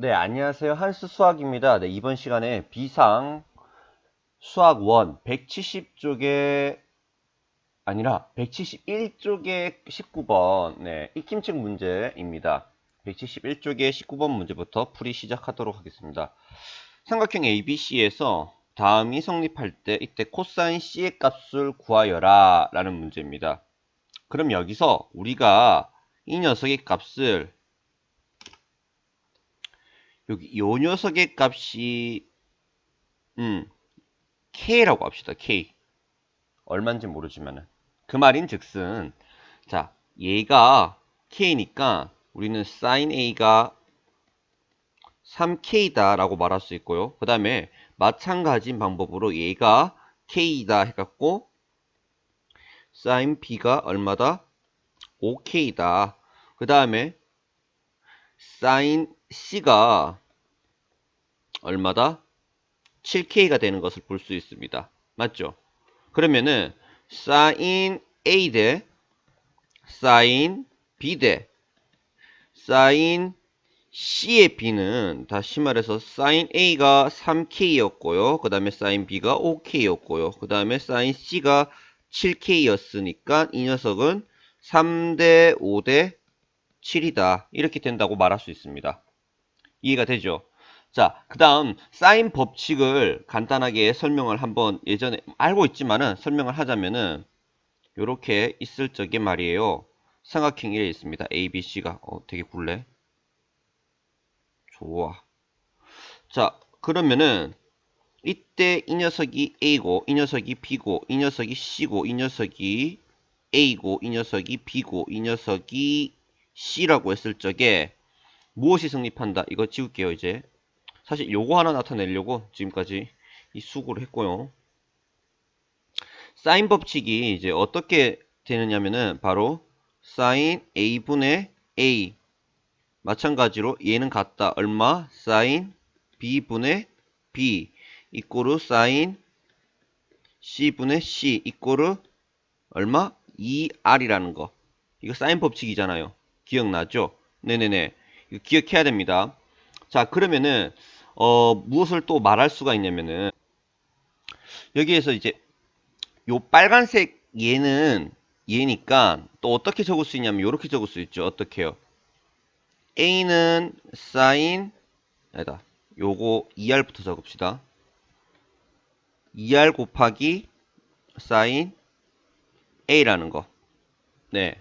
네, 안녕하세요. 한스 수학입니다. 네, 이번 시간에 비상 수학 1 170쪽에 아니라 171쪽에 19번 네, 익힘책 문제입니다. 171쪽에 19번 문제부터 풀이 시작하도록 하겠습니다. 삼각형 ABC에서 다음이 성립할 때 이때 코사인 C의 값을 구하여라 라는 문제입니다. 그럼 여기서 우리가 이 녀석의 값을 여기 요 녀석의 값이 음 k라고 합시다. k 얼마인지 모르지만은 그 말인 즉슨 자 얘가 k니까 우리는 sin a가 3k다 라고 말할 수 있고요. 그 다음에 마찬가지인 방법으로 얘가 k다 해갖고 sin b가 얼마다? 5k다. 그 다음에 sin c가 얼마다? 7k가 되는 것을 볼 수 있습니다. 맞죠? 그러면은 sin a 대 sin b 대 sin c의 b는 다시 말해서 sin a가 3k였고요. 그 다음에 sin b가 5k였고요. 그 다음에 sin c가 7k였으니까 이 녀석은 3대 5대 7이다. 이렇게 된다고 말할 수 있습니다. 이해가 되죠? 자, 그 다음 사인 법칙을 간단하게 설명을 한번 예전에 알고 있지만은 설명을 하자면은 이렇게 있을 적에 말이에요. 삼각형 1에 있습니다. A, B, C가 어, 되게 굴래. 좋아. 자, 그러면은 이때 이 녀석이 A고 이 녀석이 B고 이 녀석이 C고 이 녀석이 A고 이 녀석이 B고 이 녀석이 C라고 했을 적에 무엇이 성립한다? 이거 지울게요, 이제. 사실 요거 하나 나타내려고 지금까지 이 수고를 했고요. 사인 법칙이 이제 어떻게 되느냐면은 바로 사인 a분의 a 마찬가지로 얘는 같다. 얼마? 사인 b분의 b 이꼬르 사인 c분의 c 이꼬르 얼마? 2r이라는 거. 이거 사인 법칙이잖아요. 기억나죠? 네네네. 이거 기억해야 됩니다. 자, 그러면은 어, 무엇을 또 말할 수가 있냐면은 여기에서 이제 요 빨간색 얘는 얘니까 또 어떻게 적을 수 있냐면 이렇게 적을 수 있죠. 어떻게요? a는 sin 아니다. 요거 2r부터 적읍시다. 2r 곱하기 sin a라는 거. 네.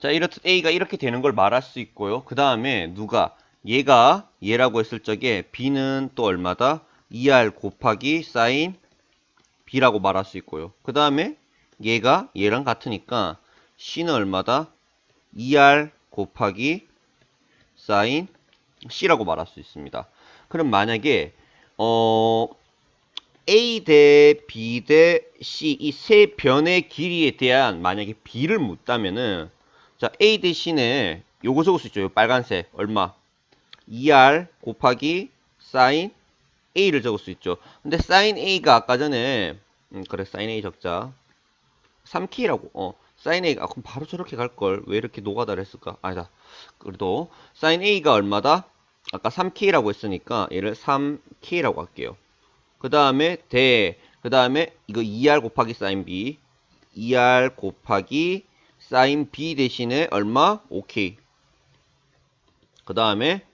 자, 이렇듯 a가 이렇게 되는 걸 말할 수 있고요. 그 다음에 누가 얘가 얘라고 했을 적에 b는 또 얼마다? 2r 곱하기 sin b라고 말할 수 있고요. 그 다음에 얘가 얘랑 같으니까 c는 얼마다? 2r 곱하기 sin c라고 말할 수 있습니다. 그럼 만약에 어 a 대 b 대 c 이 세 변의 길이에 대한 만약에 b를 묻다면은 자 a 대 c는 요거 적을 수 있죠. 요 빨간색 얼마? 2r 곱하기 sin a를 적을 수 있죠. 근데 sin a가 아까 전에 음, 그래 sin a 적자 3k라고 어 sin a가 아, 그럼 바로 저렇게 갈 걸 왜 이렇게 노가다를 했을까? 아니다. 그래도 sin a가 얼마다? 아까 3k라고 했으니까 얘를 3k라고 할게요. 그 다음에 대, 그 다음에 이거 2r 곱하기 sin b 2r 곱하기 sin b 대신에 얼마? 5k. 그 다음에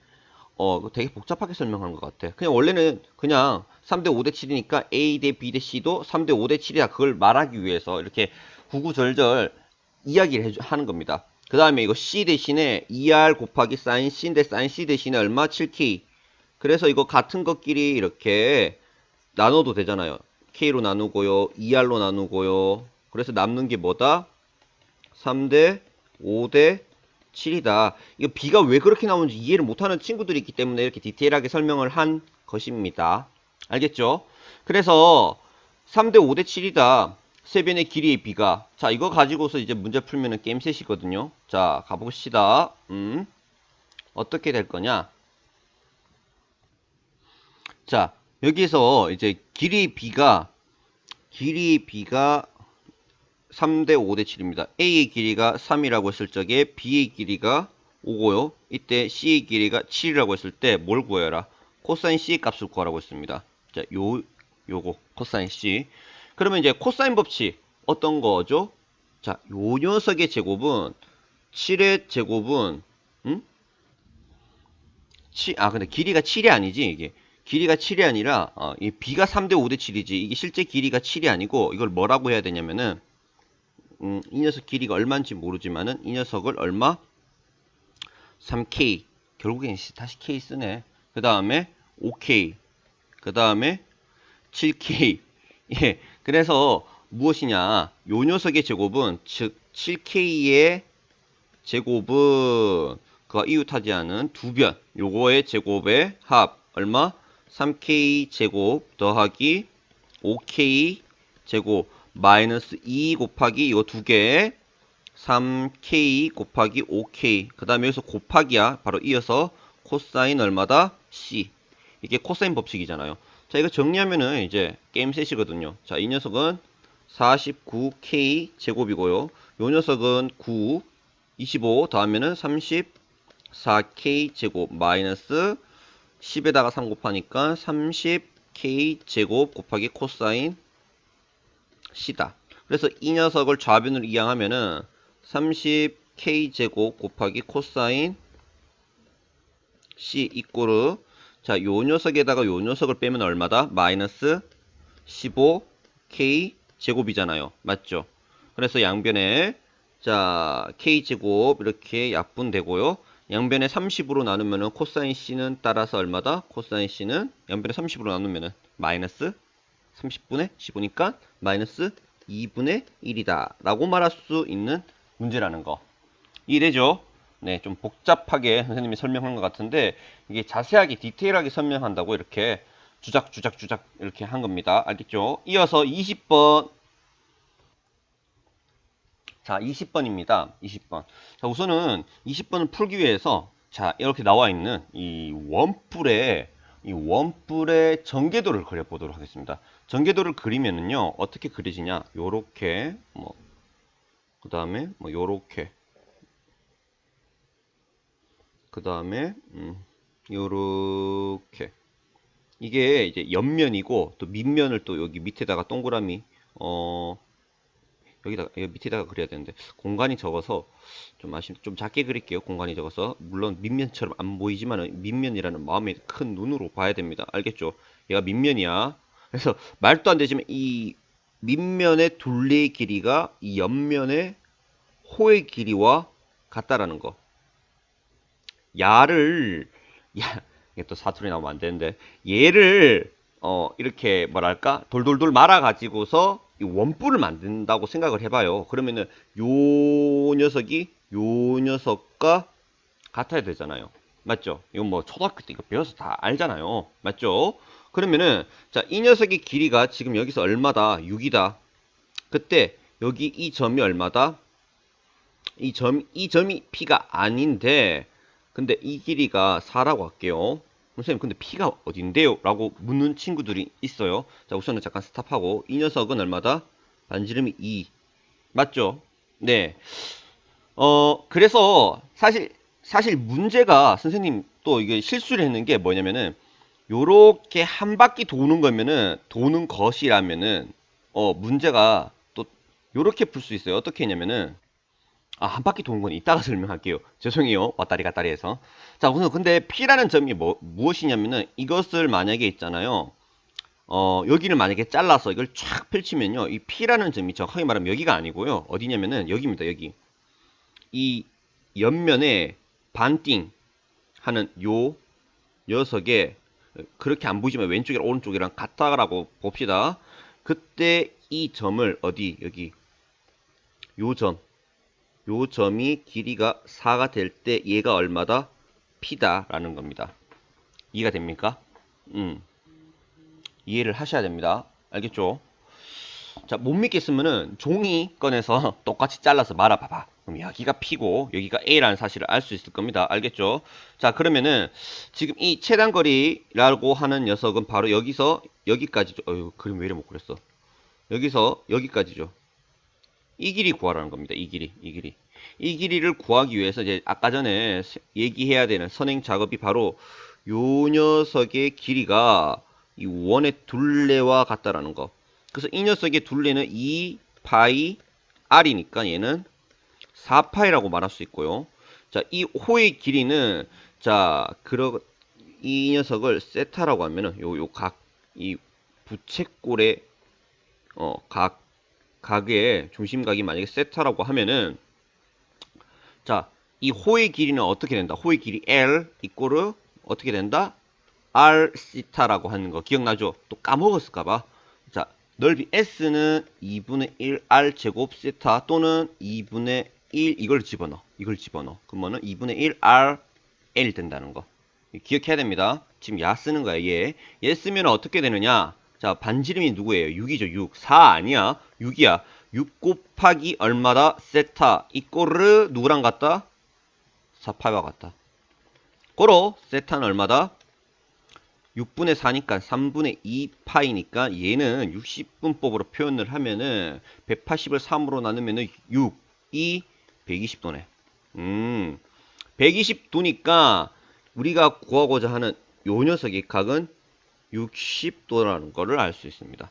어, 되게 복잡하게 설명한 것 같아. 그냥 원래는 그냥 3대 5대 7이니까 A 대 B 대 C도 3대 5대 7이야. 그걸 말하기 위해서 이렇게 구구절절 이야기를 해주, 하는 겁니다. 그 다음에 이거 C 대신에 2R 곱하기 sin C인데 sin C 대신에 얼마? 7K. 그래서 이거 같은 것끼리 이렇게 나눠도 되잖아요. K로 나누고요. 2R로 나누고요. 그래서 남는 게 뭐다? 3대 5대 7이다. 이거 B가 왜 그렇게 나오는지 이해를 못하는 친구들이 있기 때문에 이렇게 디테일하게 설명을 한 것입니다. 알겠죠? 그래서 3대 5대 7이다. 세변의 길이의 B가. 자, 이거 가지고서 이제 문제 풀면은 게임 셋이거든요. 자, 가봅시다. 음. 어떻게 될 거냐? 자, 여기서 이제 길이 B가, 길이 B가 3대 5대 7입니다. A의 길이가 3이라고 했을 적에 B의 길이가 오고요. 이때 C의 길이가 7이라고 했을 때 뭘 구해라? 코사인 C 값을 구하라고 했습니다. 자, 요, 요거, 코사인 C. 그러면 이제 코사인 법칙, 어떤 거죠? 자, 요 녀석의 제곱은, 7의 제곱은, 음? 7, 아, 근데 길이가 7이 아니지, 이게. 길이가 7이 아니라, 어, 이 B가 3대 5대 7이지. 이게 실제 길이가 7이 아니고, 이걸 뭐라고 해야 되냐면은, 음, 이 녀석 길이가 얼마인지 모르지만은, 이 녀석을 얼마? 3K. 결국엔 씨, 다시 K 쓰네. 그 다음에 5K. 그 다음에 7K. 예. 그래서 무엇이냐. 요 녀석의 제곱은, 즉, 7K의 제곱은, 그와 이웃하지 않은 두 변. 요거의 제곱의 합. 얼마? 3K 제곱 더하기 5K 제곱 마이너스 2 곱하기 이거 두 개. 3K 곱하기 5K. 그 다음에 여기서 곱하기야. 바로 이어서 코사인 얼마다? C. 이게 코사인 법칙이잖아요. 자, 이거 정리하면은 이제 게임 셋이거든요. 자, 이 녀석은 49K 제곱이고요. 요 녀석은 9, 25 더하면은 34K 제곱 마이너스 10에다가 3 곱하니까 30K 제곱 곱하기 코사인 C다. 그래서 이 녀석을 좌변으로 이항하면은 30K 제곱 곱하기 코사인 C 이꼬르 자, 요 녀석에다가 요 녀석을 빼면 얼마다? 마이너스 15K 제곱이잖아요. 맞죠? 그래서 양변에 자, K 제곱 이렇게 약분되고요. 양변에 30으로 나누면은 코사인 C는 따라서 얼마다? 코사인 C는 양변에 30으로 나누면은 마이너스 30분의 15니까 마이너스 2분의 1이다. 라고 말할 수 있는 문제라는 거. 이래죠? 네, 좀 복잡하게 선생님이 설명한 것 같은데 이게 자세하게 디테일하게 설명한다고 이렇게 주작 주작 주작 이렇게 한 겁니다. 알겠죠? 이어서 20번 자, 20번입니다. 20번. 자, 우선은 20번을 풀기 위해서 자, 이렇게 나와 있는 이 원뿔의 이 원뿔의 전개도를 그려 보도록 하겠습니다. 전개도를 그리면은요. 어떻게 그리지냐? 요렇게 뭐 그 다음에 뭐 요렇게. 그 다음에 음 요렇게. 이게 이제 옆면이고 또 밑면을 또 여기 밑에다가 동그라미 어 여기다가 여기 밑에다가 그려야 되는데 공간이 적어서 좀 아쉽 좀 작게 그릴게요 공간이 적어서. 물론 밑면처럼 안 보이지만 밑면이라는 마음의 큰 눈으로 봐야 됩니다. 알겠죠? 얘가 밑면이야 그래서 말도 안 되지만 이 밑면의 둘레의 길이가 이 옆면의 호의 길이와 같다라는 거 야를 야 이게 또 사투리 나오면 안 되는데 얘를 어 이렇게 뭐랄까 돌돌돌 말아 가지고서 이 원뿔을 만든다고 생각을 해봐요. 그러면은 요 녀석이 요 녀석과 같아야 되잖아요. 맞죠? 이건 뭐 초등학교 때 이거 배워서 다 알잖아요. 맞죠? 그러면은 자 이 녀석의 길이가 지금 여기서 얼마다? 6이다. 그때 여기 이 점이 얼마다? 이 점, 이 점이 P가 아닌데, 근데 이 길이가 4라고 할게요. 선생님, 근데 P가 어딘데요? 라고 묻는 친구들이 있어요. 자, 우선은 잠깐 스탑하고, 이 녀석은 얼마다? 반지름이 2. 맞죠? 네. 어, 그래서, 사실, 사실 문제가, 선생님 또 이게 실수를 했는 게 뭐냐면은, 요렇게 한 바퀴 도는 거면은, 도는 것이라면은, 어, 문제가 또, 요렇게 풀 수 있어요. 어떻게 했냐면은, 아, 한 바퀴 도는 건 이따가 설명할게요. 죄송해요. 왔다리 갔다리 해서. 자, 우선 근데 P라는 점이 뭐, 무엇이냐면은 이것을 만약에 있잖아요. 어, 여기를 만약에 잘라서 이걸 쫙 펼치면요. 이 P라는 점이 정확하게 말하면 여기가 아니고요. 어디냐면은 여기입니다. 여기. 이 옆면에 반띵 하는 요 녀석에 그렇게 안 보이지만 왼쪽이랑 오른쪽이랑 같다라고 봅시다. 그때 이 점을 어디 여기 요 점, 요 점이 길이가 4가 될 때 얘가 얼마다? P다라는 겁니다. 이해가 됩니까? 음. 이해를 하셔야 됩니다. 알겠죠? 자, 못 믿겠으면은 종이 꺼내서 똑같이 잘라서 말아봐봐. 그럼 여기가 P고 여기가 A라는 사실을 알 수 있을 겁니다. 알겠죠? 자, 그러면은 지금 이 최단거리라고 하는 녀석은 바로 여기서 여기까지죠. 어휴, 그림 왜 이래 못 그렸어? 여기서 여기까지죠. 이 길이 구하라는 겁니다. 이 길이, 이 길이. 이 길이를 구하기 위해서 이제 아까 전에 세- 얘기해야 되는 선행 작업이 바로 요 녀석의 길이가 이 원의 둘레와 같다라는 거. 그래서 이 녀석의 둘레는 2 파이 r이니까 얘는 4파이라고 말할 수 있고요. 자, 이 호의 길이는 자, 그러 이 녀석을 세타라고 하면은 요 요 각 이 부채꼴의 어, 각 각의 중심각이 만약에 세타라고 하면은 자, 이 호의 길이는 어떻게 된다? 호의 길이 L 이꼬르 어떻게 된다? R 시타라고 하는 거 기억나죠? 또 까먹었을까 봐. 자, 넓이 S는 2분의 1 R 제곱 세타 또는 2분의 1 이걸 집어넣어. 이걸 집어넣어. 그러면은 2분의 1 R L 된다는 거. 기억해야 됩니다. 지금 야 쓰는 거야, 얘. 얘 쓰면 어떻게 되느냐? 자, 반지름이 누구예요? 6이죠, 6. 4 아니야? 6이야. 6 곱하기 얼마다? 세타. 이 꼬르 누구랑 같다? 4파이와 같다. 고로 세타는 얼마다? 6분의 4니까 3분의 2파이니까 얘는 60분법으로 표현을 하면은 180을 3으로 나누면은 6, 2, 120도네. 음, 120도니까 우리가 구하고자 하는 요 녀석의 각은 60도라는 것을 알 수 있습니다.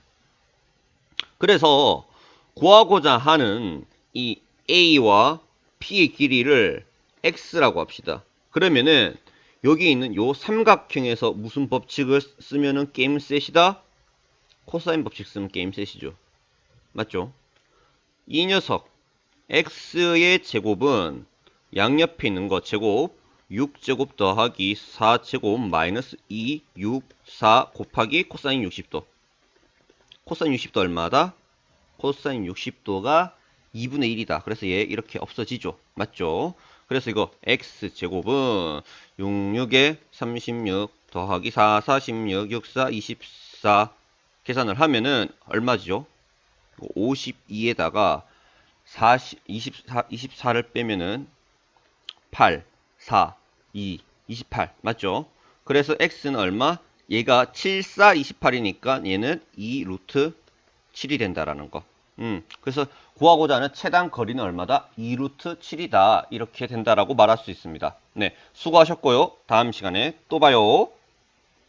그래서 구하고자 하는 이 A와 P의 길이를 X라고 합시다. 그러면은 여기 있는 요 삼각형에서 무슨 법칙을 쓰면은 게임 셋이다? 코사인 법칙 쓰면 게임 셋이죠. 맞죠? 이 녀석 x의 제곱은 양옆에 있는 거 제곱 6제곱 더하기 4제곱 마이너스 2, 6, 4 곱하기 코사인 60도. 코사인 60도 얼마다? 코사인 60도가 2분의 1이다. 그래서 얘 이렇게 없어지죠. 맞죠? 그래서 이거 x 제곱은 66에 36 더하기 4, 46, 64, 24 계산을 하면은 얼마죠? 52에다가 40, 24, 24를 빼면은 8, 4, 2, 28 맞죠? 그래서 x는 얼마? 얘가 7, 4, 28이니까 얘는 2 루트 7이 된다라는 거. 음, 그래서 구하고자 하는 최단 거리는 얼마다? 2 루트 7이다. 이렇게 된다라고 말할 수 있습니다. 네, 수고하셨고요. 다음 시간에 또 봐요.